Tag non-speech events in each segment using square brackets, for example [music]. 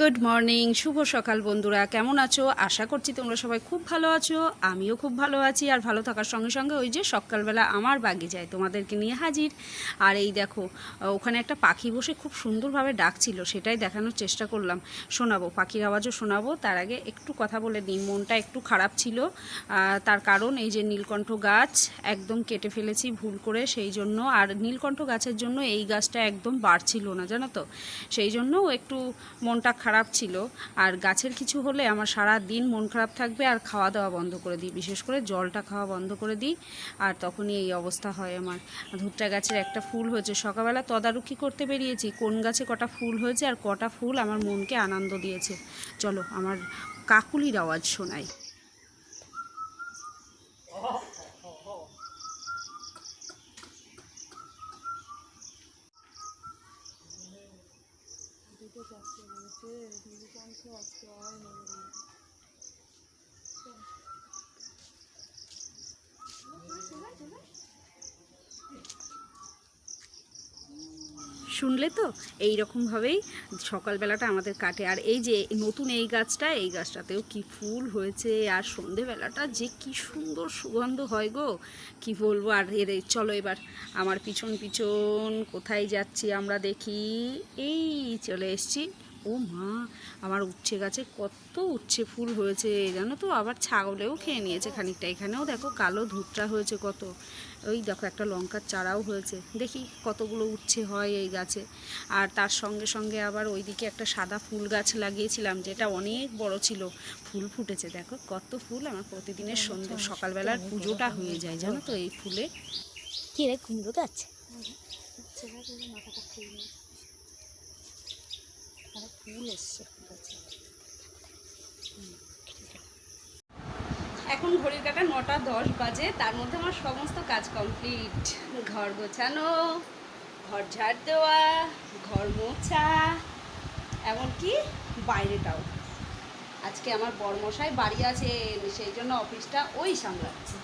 Good morning, শুভ সকাল বন্ধুরা। কেমন আছো? আশা করছি তোমরা সবাই খুব ভালো আছো, আমিও খুব ভালো আছি, আর ভালো থাকার সঙ্গে সঙ্গে ওই যে সকালবেলা আমার বাগে যায় তোমাদেরকে নিয়ে হাজির। আর এই দেখো ওখানে একটা পাখি বসে খুব সুন্দরভাবে ডাকছিল, সেটাই দেখানোর চেষ্টা করলাম। শোনাবো, পাখির আওয়াজও শোনাবো। তার আগে একটু কথা বলে নিই, মনটা একটু খারাপ ছিল। তার কারণ এই যে নীলকণ্ঠ গাছ, একদম কেটে ফেলেছি ভুল করে সেই জন্য। আর নীলকণ্ঠ গাছের জন্য এই গাছটা একদম বাড়ছিল না, জানো তো? সেই জন্য একটু মনটা খারাপ ছিল। আর গাছের কিছু হলে আমার সারা দিন মন খারাপ থাকবে, আর খাওয়া দাওয়া বন্ধ করে দিই। বিশেষ করে জলটা খাওয়া বন্ধ করে দিই। আর তখনই এই অবস্থা হয় আমার। ধূপটা গাছের একটা ফুল হয়েছে। সকালবেলা তদারকি করতে বেরিয়েছি। কোন গাছে কটা ফুল হয়েছে আর কটা ফুল আমার মনকে আনন্দ দিয়েছে। চলো, আমার কাকুলির আওয়াজ শোনাই শুনলে তো এই রকমভাবেই সকালবেলাটা আমাদের কাটে। আর এই যে নতুন এই গাছটা, এই গাছটাতেও কি ফুল হয়েছে আর সন্ধেবেলাটা যে কি সুন্দর সুগন্ধ হয় গো, কি বলব? আর এর চলো এবার আমার পিছন পিছন কোথায় যাচ্ছি আমরা দেখি। এই চলে এসছি ও মা আমার উচ্ছে গাছে কত উচ্ছে ফুল হয়েছে জানো তো? আবার ছাগলেও খেয়ে নিয়েছে খানিকটা। এখানেও দেখো কালো ধূপটা হয়েছে কত। ওই দেখো একটা লঙ্কার চারাও হয়েছে। দেখি কতগুলো উচ্ছে হয় এই গাছে। আর তার সঙ্গে সঙ্গে আবার ওইদিকে একটা সাদা ফুল গাছ লাগিয়েছিলাম যেটা অনেক বড় ছিল। ফুল ফুটেছে দেখো কত ফুল। আমার প্রতিদিনের সন্ধ্যে সকালবেলার পুজোটা হয়ে যায় জানো তো? এই ফুলে। কি রে কুমড়ো গাছ? এখন ঘড়ির কাটা নটা দশ বাজে, তার মধ্যে আমার সমস্ত কাজ কমপ্লিট। ঘর গোছানো, ঘর ঝাড় দেওয়া, ঘর মোছা, এমনকি বাইরেটাও। আজকে আমার বরমশাই বাড়ি আছে সেই জন্য অফিসটা ওই সামলাচ্ছে।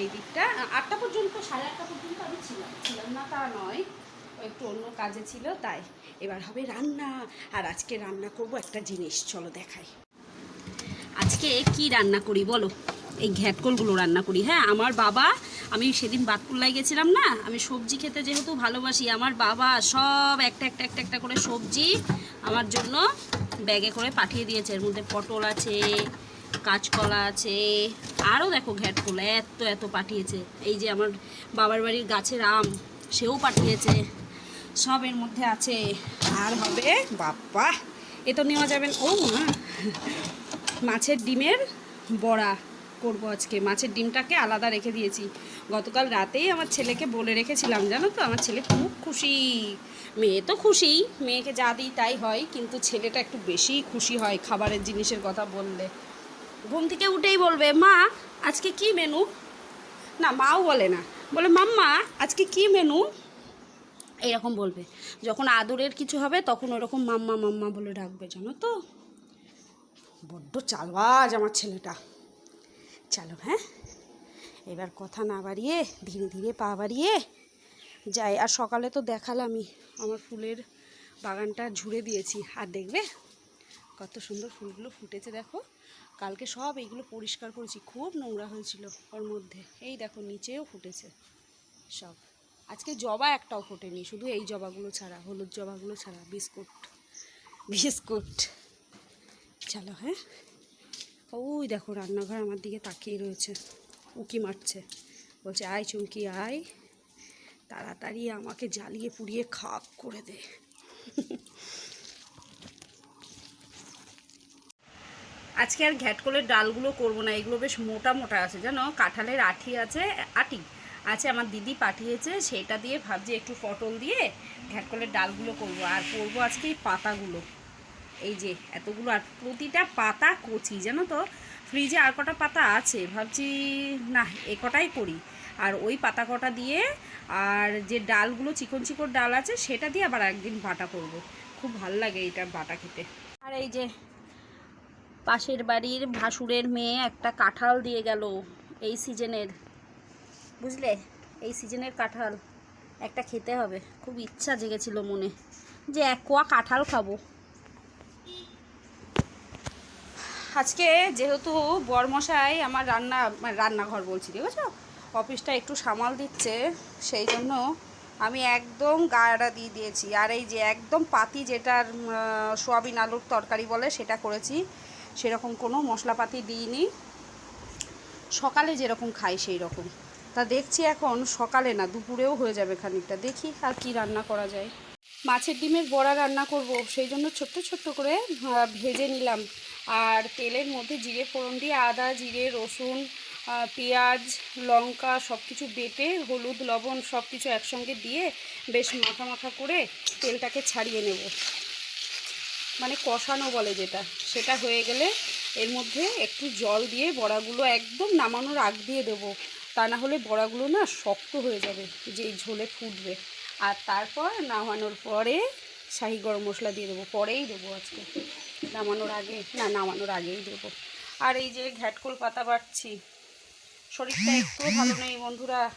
এই দিকটা আটটা পর্যন্ত, সাড়ে আটটা পর্যন্ত আমি ছিলাম। ছিলাম না তা নয়। একটু অন্য কাজে ছিল, তাই এবার হবে রান্না। আর আজকে রান্না করব একটা জিনিস, চলো দেখাই। আজকে কি রান্না করি বলো? এই ঘ্যাটকলগুলো রান্না করি। হ্যাঁ আমার বাবা, আমি সেদিন বাতকুল্লায় গেছিলাম না, আমি সবজি খেতে যেহেতু ভালোবাসি, আমার বাবা সব একটা একটা একটা একটা করে সবজি আমার জন্য ব্যাগে করে পাঠিয়ে দিয়েছে। এর মধ্যে পটল আছে, কাঁচকলা আছে, আরও দেখো ঘ্যাটকলা এত এত পাঠিয়েছে। এই যে আমার বাবার বাড়ির গাছের আম, সেও পাঠিয়েছে। সব এর মধ্যে আছে। আর হবে, বাপ্পা, এ তো নেওয়া যাবেন ও মা, মাছের ডিমের বড়া করব আজকে। মাছের ডিমটাকে আলাদা রেখে দিয়েছি। গতকাল রাতেই আমার ছেলেকে বলে রেখেছিলাম, জানো তো? আমার ছেলে খুব খুশি। মেয়ে তো খুশি, মেয়েকে যা দিই তাই হয়, কিন্তু ছেলেটা একটু বেশিই খুশি হয় খাবারের জিনিসের কথা বললে। ঘুম থেকে উঠেই বলবে, মা, আজকে কি মেনু না, মাও বলে না। বলে, মাম্মা, আজকে কি মেনু এরকম বলবে। যখন আদরের কিছু হবে, তখন ওরকম মাম্মা মাম্মা বলে ডাকবে, জানো তো? বড্ড চালবাজ আমার ছেলেটা। চলো হ্যাঁ? এবার কথা না বাড়িয়ে, ধীরে ধীরে পা বাড়িয়ে যাই। আর সকালে তো দেখালামই, আমার ফুলের বাগানটা ঝুড়ে দিয়েছি। আর দেখবে, কত সুন্দর ফুলগুলো ফুটেছে, দেখো। কালকে সব এইগুলো পরিষ্কার করেছি, খুব নোংরা হয়েছিল ওর মধ্যে। এই দেখো, নিচেও ফুটেছে সব। আজকে জবা একটাও ফোটেনি, শুধু এই জবাগুলো ছাড়া, হলুদ জবাগুলো ছাড়া, বিস্কুট বিস্কুট। চলো হ্যাঁ? ওই দেখো, রান্নাঘর আমার দিকে তাকিয়ে রয়েছে, উকি মারছে। বলছে, আয় চুমকি, আয়। তাড়াতাড়ি আমাকে জ্বালিয়ে পুড়িয়ে খাক করে দে। আজকে আর ঘ্যাটকলের ডালগুলো করব না, এগুলো বেশ মোটা মোটা আছে, জানো? কাঁঠালের আঠি আছে, আটি। আছে, আমার দিদি পাঠিয়েছে, সেটা দিয়ে ভাবছি একটু পটল দিয়ে ঘ্যাটকলের ডালগুলো করব। আর করব আজকে এই পাতাগুলো। এই যে, এতগুলো আর প্রতিটা পাতা কচি, জানো তো? ফ্রিজে আর কটা পাতা আছে, ভাবছি না, এ কটাই করি। আর ওই পাতা কটা দিয়ে আর যে ডালগুলো, চিকন চিকন ডাল আছে, সেটা দিয়ে আবার একদিন বাটা করব। খুব ভালো লাগে এটা বাটা খেতে। আর এই যে, পাশের বাড়ির ভাসুরের মেয়ে একটা কাঁঠাল দিয়ে গেল, এই সিজনের। বুঝলে? এই সিজনের কাঁঠাল একটা খেতে হবে। খুব ইচ্ছা জেগেছিল মনে যে এক কোয়া কাঁঠাল খাব। আজকে যেহেতু বরমশাই আমার রান্না মানে রান্নাঘর বলছি, ঠিক আছে? অফিসটা একটু সামাল দিচ্ছে, সেই জন্য আমি একদম গায়েটা দিয়ে দিয়েছি। আর এই যে একদম পাতি যেটার সোয়াবিন আলুর তরকারি বলে সেটা করেছি, সেরকম কোনো মশলাপাতি দিইনি। সকালে যেরকম খাই, সেই রকম। তা দেখছি এখন সকালে না, দুপুরেও হয়ে যাবে খানিকটা। দেখি আর কি রান্না করা যায়। মাছের ডিমের বড়া রান্না করব, সেই জন্য ছোট্ট ছোট্ট করে ভেজে নিলাম। আর তেলের মধ্যে জিরে ফোড়ন দিয়ে আদা, জিরে, রসুন পেঁয়াজ, লঙ্কা সব কিছু বেটে, হলুদ, লবণ সব কিছু একসঙ্গে দিয়ে বেশ মাখা মাখা করে তেলটাকে ছাড়িয়ে নেব। মানে কষানো বলে যেটা, সেটা হয়ে গেলে এর মধ্যে একটু জল দিয়ে বড়াগুলো একদম নামানোর আগ দিয়ে দেবো। তা না হলে বড়াগুলো না শক্ত হয়ে যাবে যে ঝোলে ফুটবে। আর তারপর নামানোর পরে শাহি গরম মশলা দিয়ে দেবো, পরেই দেবো আজকে। নামানোর আগে, না, নামানোর আগেই দেবো। আর এই যে ঘ্যাটকোল পাতা বাড়ছি শরীরটা একটুও ভালো নেই বন্ধুরা,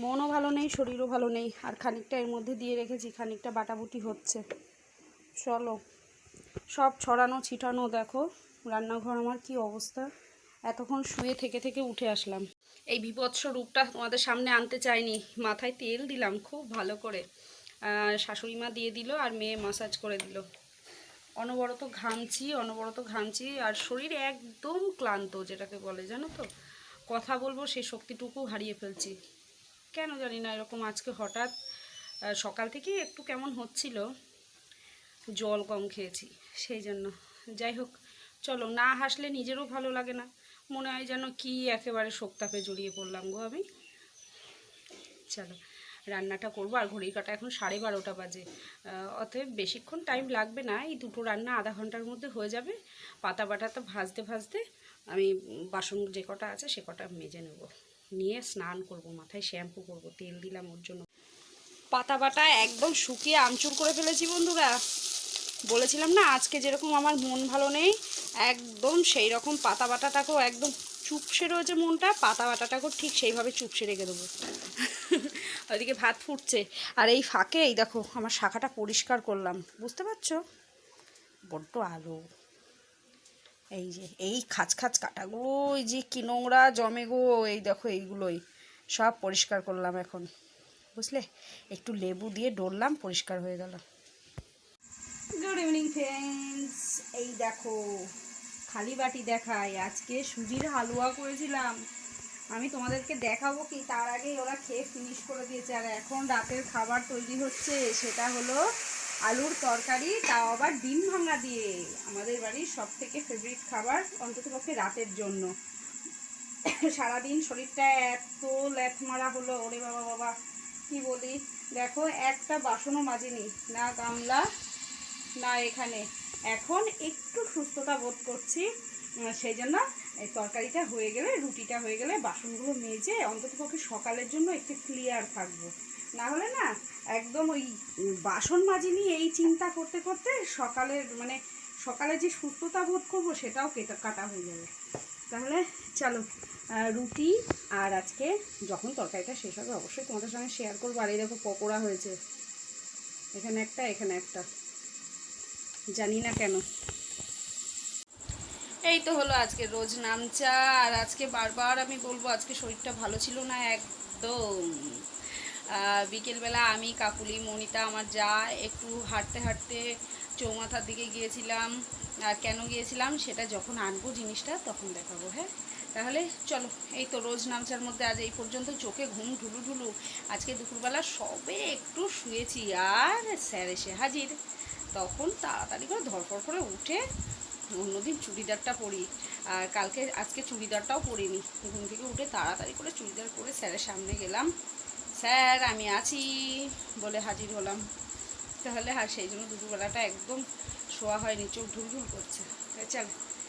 মনও ভালো নেই, শরীরও ভালো নেই। আর খানিকটা এর মধ্যে দিয়ে রেখেছি, খানিকটা বাটাবুটি হচ্ছে। চলো, সব ছড়ানো, ছিটানো, দেখো, রান্নাঘর আমার কি অবস্থা। এতক্ষণ শুয়ে থেকে থেকে উঠে আসলাম। এই বিভৎস রূপটা তোমাদের সামনে আনতে চাইনি। মাথায় তেল দিলাম খুব ভালো করে। শাশুড়ি মা দিয়ে দিল আর মেয়ে মাসাজ করে দিল। অনবরত ঘামছি অনবরত ঘামছি আর শরীর একদম ক্লান্ত যেটাকে বলে, জানো তো? কথা বলব সেই শক্তিটুকু হারিয়ে ফেলছি। কেন জানি না, এরকম আজকে হঠাৎ সকাল থেকে একটু কেমন হচ্ছিল, জল কম খেয়েছি, সেই জন্য। যাই হোক, চলো না হাসলে নিজেরও ভালো লাগে না। মনে হয় যেন কি একেবারে শোকতাপে জড়িয়ে পড়লাম গো আমি। চলো, রান্নাটা করব, আর ঘড়ির কাটা এখন সাড়ে বারোটা বাজে। অতএব বেশিক্ষণ টাইম লাগবে না, এই দুটো রান্না আধা ঘণ্টার মধ্যে হয়ে যাবে। পাতা বাটাটা ভাজতে ভাজতে আমি বাসন যে কটা আছে সে কটা মেজে নেব। নিয়ে স্নান করব, মাথায় শ্যাম্পু করব, তেল দিলাম ওর জন্য। পাতা বাটা একদম শুকিয়ে আমচুর করে ফেলেছি বন্ধুরা। বলেছিলাম না, আজকে যেরকম আমার মন ভালো নেই, একদম সেই রকম পাতা বাটাটাকেও একদম চুপসে রয়েছে মনটা, পাতা বাটাটাকেও ঠিক সেইভাবে চুপসে রেখে দেবো। [laughs] ওইদিকে ভাত ফুটছে। আর এই ফাঁকে, এই দেখো, আমার শাখাটা পরিষ্কার করলাম। বুঝতে পারছ? বড্ড আলো। এই যে, এই খাঁচ খাঁচ কাটা। গো এই যে কি নোংরা জমে গো, এই দেখো, এইগুলোই। সব পরিষ্কার করলাম এখন। বুঝলে? একটু লেবু দিয়ে ডললাম, পরিষ্কার হয়ে গেল। গুড ইভিনিং ফ্রেন্ডস এই দেখো, খালি বাটি দেখাই আজকে সুজির হালুয়া করেছিলাম। আমি তোমাদেরকে দেখাবো কি, তার আগেই ওরা খেয়ে ফিনিশ করে দিয়েছে। আর এখন রাতের খাবার তৈরি হচ্ছে, সেটা হলো আলুর তরকারি, তাও আবার ডিম ভাঙা দিয়ে। আমাদের বাড়ির সব থেকে ফেভারিট খাবার অন্ততপক্ষে রাতের জন্য। সারাদিন শরীরটা এত ল্যাথ মারা হলো, ওরে বাবা বাবা, কি বলি? দেখো, একটা বাসনও মাজিনি, না গামলা না এখানে। এখন একটু সুস্থতা বোধ করছি সেই জন্য এই তরকারিটা হয়ে গেলে, রুটিটা হয়ে গেলে বাসনগুলো মেজে অন্ততপক্ষে সকালের জন্য একটু ক্লিয়ার থাকব। না হলে না একদম ওই বাসন মাজিনি এই চিন্তা করতে করতে সকালের মানে সকালে যে সুস্থতা বোধ করব সেটাও কেটে কাটা হয়ে যাবে। তাহলে চলো রুটি আর আজকে যখন তরকারিটা শেষ হবে অবশ্যই তোমাদের সঙ্গে শেয়ার করব। আর এই দেখো পকোড়া হয়েছে। এখানে একটা এখানে একটা। জানি না কেন। এই তো হলো আজকে রোজ নামচা, আর আজকে বারবার আমি বলব আজকে শরীরটা ভালো ছিল না একদম। বিকেলবেলা আমি, কাকুলি, মনিতা, আমার যা, একটু হাঁটতে হাঁটতে চৌমাথার দিকে গিয়েছিলাম। আর কেন গিয়েছিলাম সেটা যখন আনব জিনিসটা তখন দেখাবো হ্যাঁ? তাহলে চলো, এই তো রোজ নামচার মধ্যে আজ এই পর্যন্ত চোখে ঘুম ঢুলু ঢুলু। আজকে দুপুরবেলা সবে একটু শুয়েছি, আর স্যার এসে হাজির। তখন তাড়াতাড়ি করে ধরপড় করে উঠে অন্যদিন চুড়িদারটা পরি। আর কালকে, আজকে চুড়িদারটাও পরিনি। ঘুম থেকে উঠে তাড়াতাড়ি করে চুড়িদার পরে স্যারের সামনে গেলাম। স্যার, আমি আছি, বলে হাজির হলাম। তাহলে আর সেই জন্য দুপুরবেলাটা একদম শোয়া হয়নি, চোখ ঢুলঢুল করছে। চল।